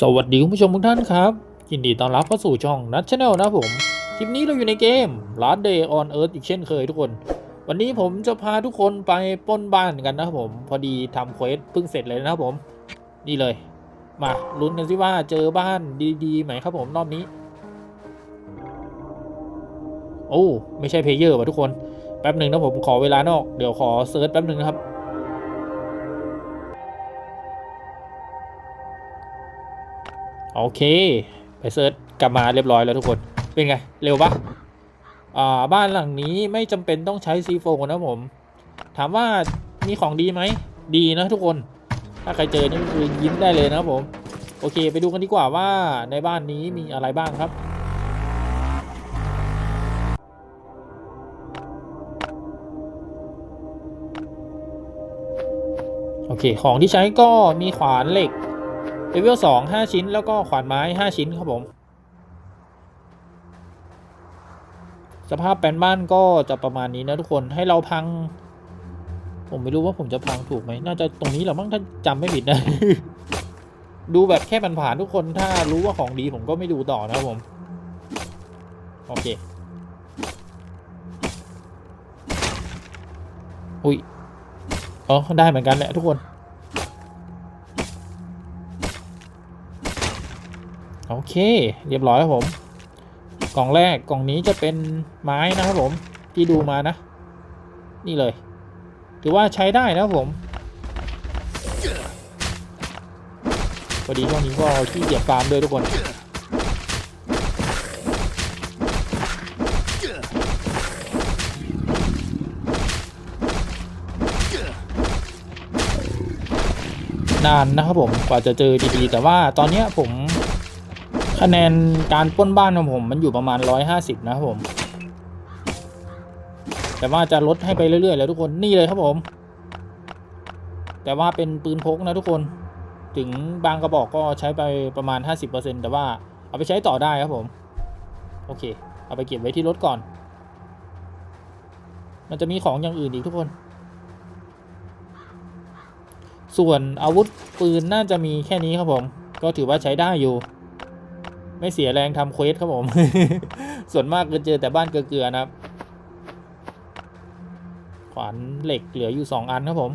สวัสดีคุณผู้ชมทุกท่านครับยินดีต้อนรับเข้าสู่ช่องนัทชาแนลนะผม คลิปนี้เราอยู่ในเกม Last Day on Earth อีกเช่นเคยทุกคน วันนี้ผมจะพาทุกคนไปปล้นบ้านกันนะครับผม พอดีทำเควสเพิ่งเสร็จเลยนะครับผม นี่เลย มาลุ้นกันสิว่าเจอบ้านดีๆไหมครับผมรอบนี้ โอ้ไม่ใช่เพลเยอร์ว่ะทุกคน แป๊บหนึ่งนะผมขอเวลานอก เดี๋ยวขอเซิร์ชแป๊บหนึ่งนะครับ โอเค ไปเซิร์ชกลับมาเรียบร้อยแล้วทุกคน เป็นไง เร็วปะอ่าบ้านหลังนี้ไม่จำเป็นต้องใช้ซีโฟนะผม ถามว่ามีของดีไหม ดีนะทุกคน ถ้าใครเจอนี่ก็คือยิ้มได้เลยนะผม โอเค ไปดูกันดีกว่าว่าในบ้านนี้มีอะไรบ้างครับโอเค ของที่ใช้ก็มีขวานเหล็ก เลเวลสองห้าชิ้นแล้วก็ขวานไม้ห้าชิ้นครับผม สภาพแปลนบ้านก็จะประมาณนี้นะทุกคนให้เราพัง ผมไม่รู้ว่าผมจะพังถูกไหมน่าจะตรงนี้แหละมั้งถ้าจำไม่ผิดนะ ดูแบบแค่ผ่านๆทุกคนถ้ารู้ว่าของดีผมก็ไม่ดูต่อนะครับผม โอเคอุ้ยอ๋อได้เหมือนกันแหละทุกคน เค เรียบร้อยครับผม กล่องแรกกล่องนี้จะเป็นไม้นะครับผม ที่ดูมานะ นี่เลย ถือว่าใช้ได้นะครับผมพอดีช่วงนี้ก็ขี้เกียจฟาร์มด้วยทุกคนนานนะครับผมกว่าจะเจอดีๆแต่ว่าตอนเนี้ยผม คะแนนการป้นบ้านของผมมันอยู่ประมาณ 150 นะครับผม แต่ว่าจะลดให้ไปเรื่อยๆ แล้วทุกคนนี่เลยครับผม แต่ว่าเป็นปืนพกนะทุกคน ถึงบางกระบอกก็ใช้ไปประมาณ 50%แต่ว่าเอาไปใช้ต่อได้ครับผม โอเค เอาไปเก็บไว้ที่รถก่อน มันจะมีของอย่างอื่นอีกทุกคน ส่วนอาวุธปืนน่าจะมีแค่นี้ครับผม ก็ถือว่าใช้ได้อยู่ ไม่เสียแรงทำเควสครับผม ส่วนมากก็เจอแต่บ้านเกลือๆนะครับ ขวานเหล็กเหลืออยู่สองอันครับผม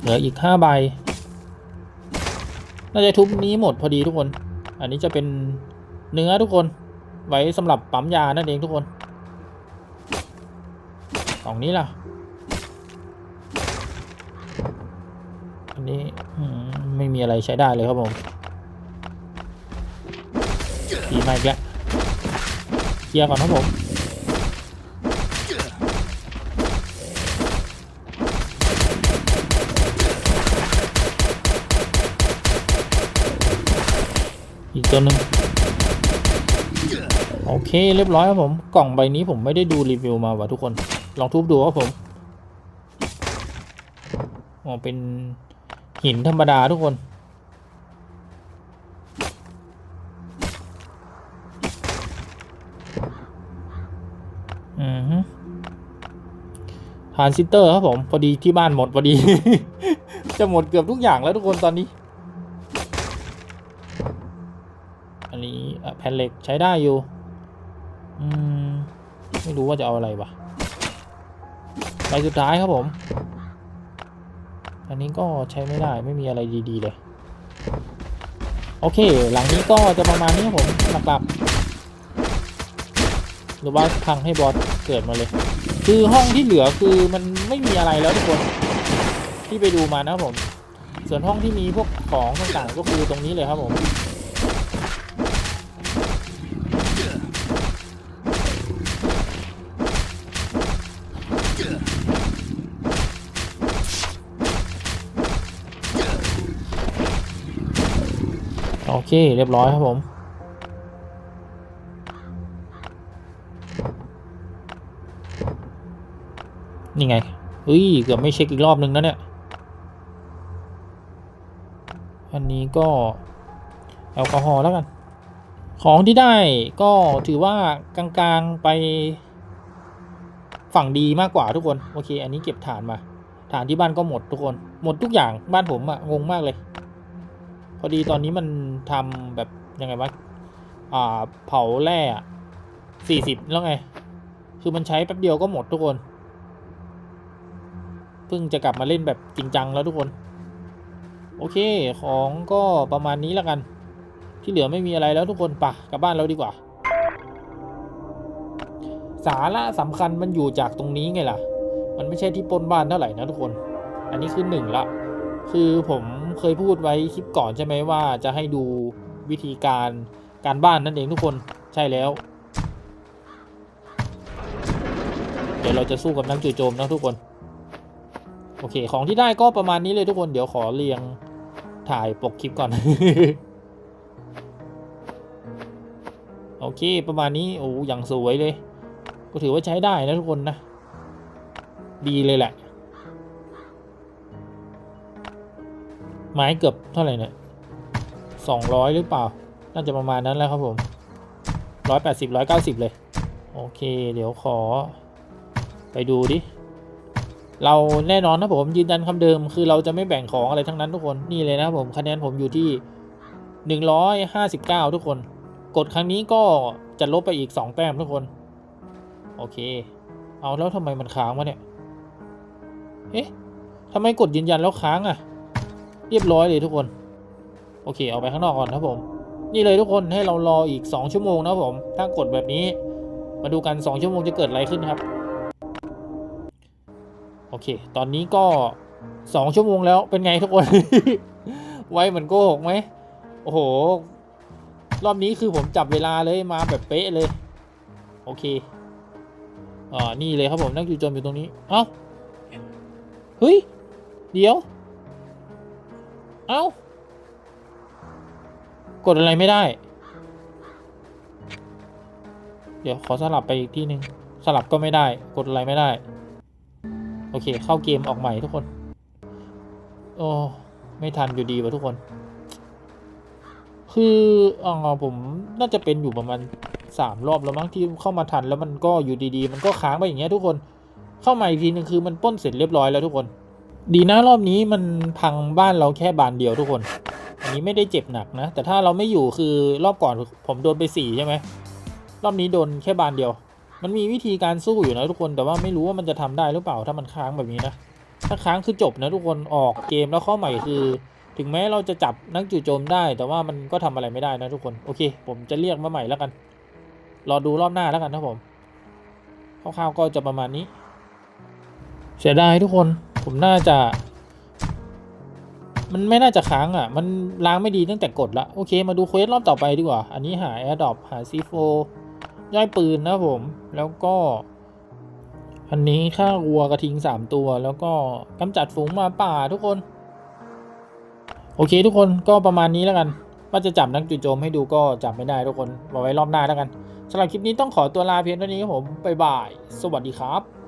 เหลืออีกห้าใบ น่าจะทุบนี้หมดพอดีทุกคน อันนี้จะเป็นเนื้อทุกคน ไว้สำหรับปั๊มยานั่นเองทุกคน กล่องนี้ล่ะ อันนี้ไม่มีอะไรใช้ได้เลยครับผมดีมากแล้วเคลียร์ก่อนครับผมอีกตัวหนึ่งโอเคเรียบร้อยครับผม กล่องใบนี้ผมไม่ได้ดูรีวิวมาว่ะทุกคน ลองทุบดูครับผมอ๋อเป็นหินธรรมดาทุกคนอือฮึทานซิสเตอร์ครับผมพอดีที่บ้านหมดพอดี จะหมดเกือบทุกอย่างแล้วทุกคนตอนนี้ อันนี้แผ่นเหล็กใช้ได้อยู่ อืม ไม่รู้ว่าจะเอาอะไรวะ ใบสุดท้ายครับผม อันนี้ก็ใช้ไม่ได้ไม่มีอะไรดีๆเลย โอเค หลังนี้ก็จะประมาณนี้ครับผมหลักๆหรือว่าพังให้บอสเกิดมาเลย คือห้องที่เหลือคือมันไม่มีอะไรแล้วทุกคนที่ไปดูมานะครับผม ส่วนห้องที่มีพวกของต่างๆก็คือตรงนี้เลยครับผม โอเค เรียบร้อยครับผม นี่ไงเฮ้ย เกือบไม่เช็คอีกรอบนึงนะเนี่ย อันนี้ก็ แอลกอฮอล์แล้วกัน ของที่ได้ก็ถือว่ากลางๆไปฝั่งดีมากกว่าทุกคน โอเค อันนี้เก็บฐานมา ฐานที่บ้านก็หมดทุกคน หมดทุกอย่างบ้านผมอะงงมากเลย อดีตอนนี้มันทำแบบยังไงวะอ่าเผาแร่สี่สิบแล้วไง คือมันใช้แป๊บเดียวก็หมดทุกคน เพิ่งจะกลับมาเล่นแบบจริงจังแล้วทุกคน โอเค ของก็ประมาณนี้แล้วกัน ที่เหลือไม่มีอะไรแล้วทุกคนปะกลับบ้านเราดีกว่า สาระสำคัญมันอยู่จากตรงนี้ไงล่ะ มันไม่ใช่ที่ปนบ้านเท่าไหร่นะทุกคน อันนี้คือหนึ่งละ คือผม เคยพูดไว้คลิปก่อนใช่ไหมว่าจะให้ดูวิธีการการบ้านนั่นเองทุกคนใช่แล้ว เดี๋ยวเราจะสู้กับนักจู่โจมนะทุกคน โอเค ของที่ได้ก็ประมาณนี้เลยทุกคนเดี๋ยวขอเรียงถ่ายปกคลิปก่อน โอเค ประมาณนี้โอ้อย่างสวยเลย ก็ถือว่าใช้ได้นะทุกคนนะ ดีเลยแหละ ไม้เกือบเท่าไหร่เนี่ยสองร้อยหรือเปล่า น่าจะประมาณนั้นแล้วครับผมร้อยแปดสิบร้อยเก้าสิบเลย โอเค เดี๋ยวขอ ไปดูดิ เราแน่นอนนะผมยืนยันคำเดิม คือเราจะไม่แบ่งของอะไรทั้งนั้นทุกคน นี่เลยนะผมคะแนนผมอยู่ที่หนึ่งร้อยห้าสิบเก้าทุกคน กดครั้งนี้ก็จะลบไปอีกสองแต้มทุกคน โอเค เอาแล้วทำไมมันค้างวะเนี่ย เอ๊ะทำไมกดยืนยันแล้วค้างอะ่ะ เรียบร้อยเลยทุกคน โอเค เอาไปข้างนอกก่อนครับผม นี่เลยทุกคนให้เรารออีก 2 ชั่วโมงนะผม ถ้ากดแบบนี้ มาดูกัน 2 ชั่วโมงจะเกิดอะไรขึ้นครับ โอเค ตอนนี้ก็ 2 ชั่วโมงแล้วเป็นไงทุกคน ไวเหมือนโกหกไหมโอ้โห รอบนี้คือผมจับเวลาเลยมาแบบเป๊ะเลย โอเคอ่านี่เลยครับผมนักจู่จมอยู่ตรงนี้ เอ้า เฮ้ย เดี๋ยว เอ้ากดอะไรไม่ได้ เดี๋ยวขอสลับไปอีกที่หนึ่งสลับก็ไม่ได้ กดอะไรไม่ได้ โอเค เข้าเกมออกใหม่ทุกคน โอ้ไม่ทันอยู่ดีวะทุกคน คือเออผมน่าจะเป็นอยู่ประมาณสามรอบแล้วมั้งที่เข้ามาทันแล้วมันก็อยู่ดีๆ มันก็ค้างไปอย่างเงี้ยทุกคน เข้ามาอีกทีหนึงคือมันป้นเสร็จเรียบร้อยแล้วทุกคน ดีนะรอบนี้มันพังบ้านเราแค่บานเดียวทุกคน อันนี้ไม่ได้เจ็บหนักนะ แต่ถ้าเราไม่อยู่คือรอบก่อนผมโดนไปสี่ใช่ไหมรอบนี้โดนแค่บานเดียว มันมีวิธีการสู้อยู่นะทุกคนแต่ว่าไม่รู้ว่ามันจะทำได้หรือเปล่าถ้ามันค้างแบบนี้นะ ถ้าค้างคือจบนะทุกคนออกเกมแล้วข้าใหม่คือ ถึงแม้เราจะจับนักจู่โจมได้ แต่ว่ามันก็ทำอะไรไม่ได้นะทุกคนโอเค ผมจะเรียกมาใหม่แล้วกันรอดูรอบหน้าแล้วกันนะผมคร่าวๆก็จะประมาณนี้ เสียดายทุกคน ผมน่าจะ มันไม่น่าจะค้างอะ มันล้างไม่ดีตั้งแต่กดละโอเค มาดูเควสรอบต่อไปดีกว่า อันนี้หา a อ r d r o p หา C4 ย่อยปืนนะผม แล้วก็ อันนี้ฆ่าวัวกระทิงสามตัว แล้วก็กำจัดฝูงมาป่าทุกคน โอเคทุกคนก็ประมาณนี้แล้วกันว่าจะจับนักจู่โจมให้ดูก็จับไม่ได้ทุกคนเอาไว้รอบหน้าแล้วกันสำหรับคลิปนี้ต้องขอตัวลาเพียงเท่านี้ครับผมบ๊ายบาย สวัสดีครับ